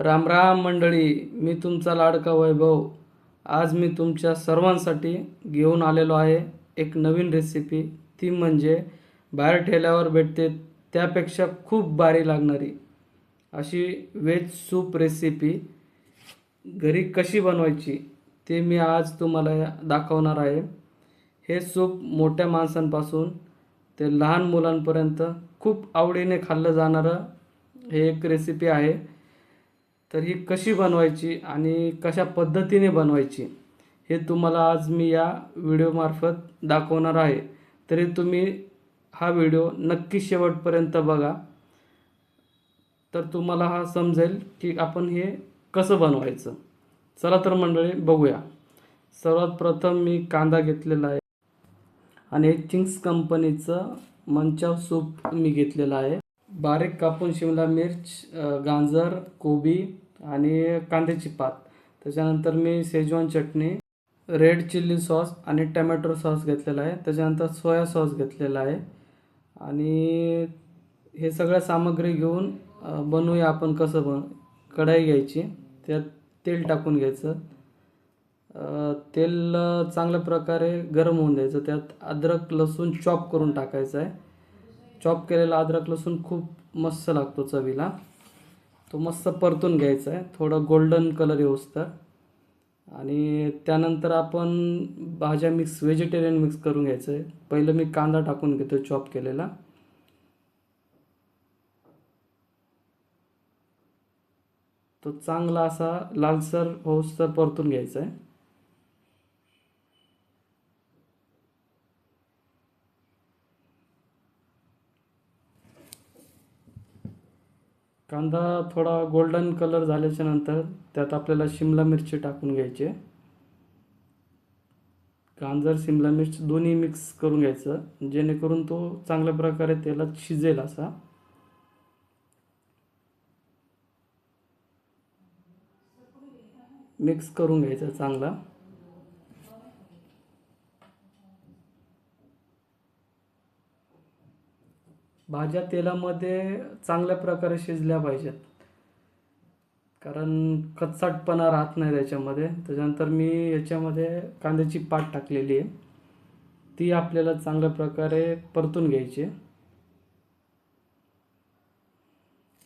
राम राम मंडळी मी तुमचा लाडका वैभव. आज मी तुमच्या सर्वांसाठी घेऊन आलेलो आहे एक नवीन रेसिपी ती म्हणजे बाहेर ठेल्यावर भेटते त्यापेक्षा खूप भारी लागणारी अशी व्हेज सूप रेसिपी घरी कशी बनवायची ते मी आज तुम्हाला दाखवणार आहे. हे सूप मोठ्या माणसांपासून ते लहान मुलांपर्यंत खूप आवडीने खाल्लं जाणारं हे एक रेसिपी आहे. तर ही कशी बनवायची आणि कशा पद्धतीने बनवायची हे तुम्हाला आज मी या व्हिडिओमार्फत दाखवणार आहे. तरी तुम्ही हा व्हिडिओ नक्की शेवटपर्यंत बघा. तर तुम्हाला हा समजेल की आपण हे कसं बनवायचं. चला तर मंडळी बघूया. सर्वात प्रथम मी कांदा घेतलेला आहे. आणि चिंग्स कंपनीचं मंचाव सूप मी घेतलेलं आहे. बारीक कापून शिमला मिर्च गाजर कोबी आणि कांद्याची पात. त्याच्यानंतर मी Schezwan chutney red chilli sauce आणि टमॅटो सॉस घेतलेला आहे. त्याच्यानंतर सोया सॉस घेतलेला आहे. आणि हे सगळ्या सामग्री घेऊन बनवूया आपण कसं बन कढाई घ्यायची. त्यात तेल टाकून घ्यायचं. तेल चांगल्या प्रकारे गरम होऊन द्यायचं. त्यात अद्रक लसूण चॉप करून टाकायचं आहे. चॉप केलेला अद्रक लसूण खूप मस्त लागतो चवीला. तो मस्त परतून घ्यायचा आहे. थोडं गोल्डन कलर येऊस्तर आणि त्यानंतर आपण भाज्या मिक्स व्हेजिटेरियन मिक्स करून घ्यायचं आहे. पहिलं मी कांदा टाकून घेतो चॉप केलेला. तो चांगला असा लालसर होऊस्तर परतून घ्यायचा आहे. कांदा थोडा गोल्डन कलर झाल्याच्यानंतर त्यात आपल्याला शिमला मिरची टाकून घ्यायची. आहे. गाजर शिमला मिर्च दोन्ही मिक्स करून घ्यायचं. जेणेकरून तो चांगल्या प्रकारे तेलात शिजेल असा. मिक्स करून घ्यायचा चांगला. भाज्या तेलामध्ये चांगल्या प्रकारे शिजल्या पाहिजेत. कारण कच्चाटपणा राहत नाही त्याच्यामध्ये. त्याच्यानंतर मी याच्यामध्ये कांद्याची पात टाकलेली आहे. ती आपल्याला चांगल्या प्रकारे परतून घ्यायची आहे.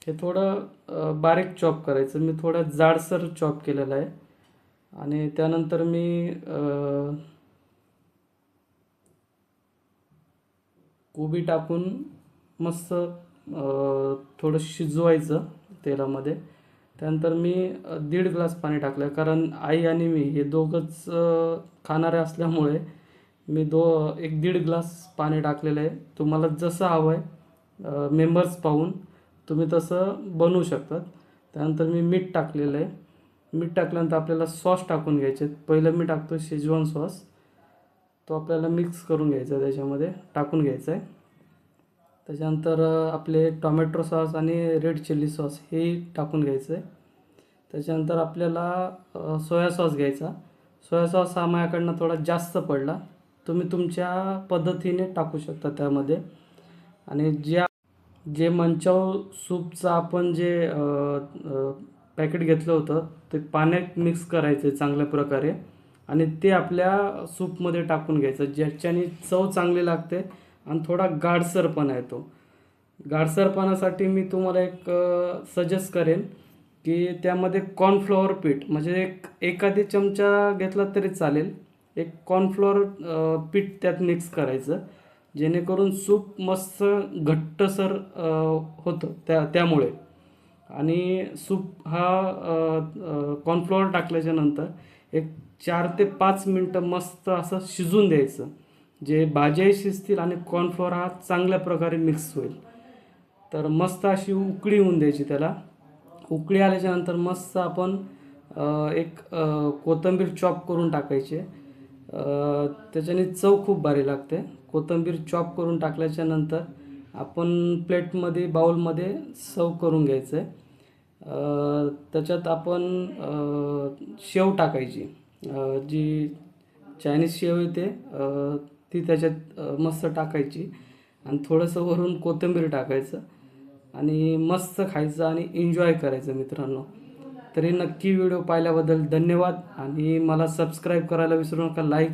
हे थोडं बारीक चॉप करायचं. मी थोडं जाडसर चॉप केलेलं आहे. आणि त्यानंतर मी कोबी टाकून मस्त थोडं शिजवायचं तेलामध्ये. त्यानंतर मी दीड ग्लास पाणी टाकलं. कारण आई आणि मी हे दोघंच खाणारे असल्यामुळे मी दो एक दीड ग्लास पाणी टाकलेलं आहे. तुम्हाला जसं हवं आहे मेंबर्स पाहून तुम्ही तसं बनवू शकतात. त्यानंतर मी मीठ टाकलेलं आहे. मीठ टाकल्यानंतर आपल्याला सॉस टाकून घ्यायचे पहिलं मी टाकतो शेजवान सॉस. तो आपल्याला मिक्स करून घ्यायचा आहे त्याच्यामध्ये टाकून घ्यायचा आहे. त्याच्यानंतर आपले टॉमॅटो सॉस आणि रेड चिल्ली सॉस हे टाकून घ्यायचं आहे त्याच्यानंतर आपल्याला सोया सॉस घ्यायचा. सोया सॉस हा माझ्याकडनं थोडा जास्त पडला. तुम्ही तुमच्या पद्धतीने टाकू शकता त्यामध्ये. आणि ज्या जे मंचाव सूपचं आपण जे पॅकेट घेतलं होतं ते पाण्यात मिक्स करायचं आहे चांगल्या प्रकारे. आणि ते आपल्या सूपमध्ये टाकून घ्यायचं ज्याच्याने चव चांगली लागते आणि थोडा गाडसरपणा येतो. गाडसरपणासाठी मी तुम्हाला एक सजेस्ट करेन की त्यामध्ये कॉर्नफ्लॉवर पीठ म्हणजे एक एखादी चमचा घेतला तरी चालेल. एक कॉर्नफ्लॉवर पीठ त्यात मिक्स करायचं जेणेकरून सूप मस्त घट्टसर होतं त्या त्यामुळे. आणि सूप हा कॉर्नफ्लॉवर टाकल्याच्या नंतर एक चार ते पाच मिनटं मस्त असं शिजून द्यायचं. जे भाज्याही शिजतील आणि कॉर्नफ्लॉवर हा चांगल्या प्रकारे मिक्स होईल. तर मस्त अशी उकळी होऊन द्यायची त्याला. उकळी आल्याच्यानंतर मस्त आपण एक कोथंबीर कोथिंबीर चॉप करून टाकायची. त्याच्याने चव खूप भारी लागते. कोथिंबीर चॉप करून टाकल्याच्या नंतर आपण प्लेटमध्ये बाउलमध्ये सर्व करून घ्यायचं आहे. त्याच्यात आपण शेव टाकायची. जी चायनीज शेव येते ते ती त्याच्यात मस्त टाकायची. आणि थोडंसं वरून कोथिंबीर टाकायचं. आणि मस्त खायचं आणि एन्जॉय करायचं मित्रांनो. तरी नक्की व्हिडिओ पाहिल्याबद्दल धन्यवाद. आणि मला सबस्क्राईब करायला विसरू नका लाईक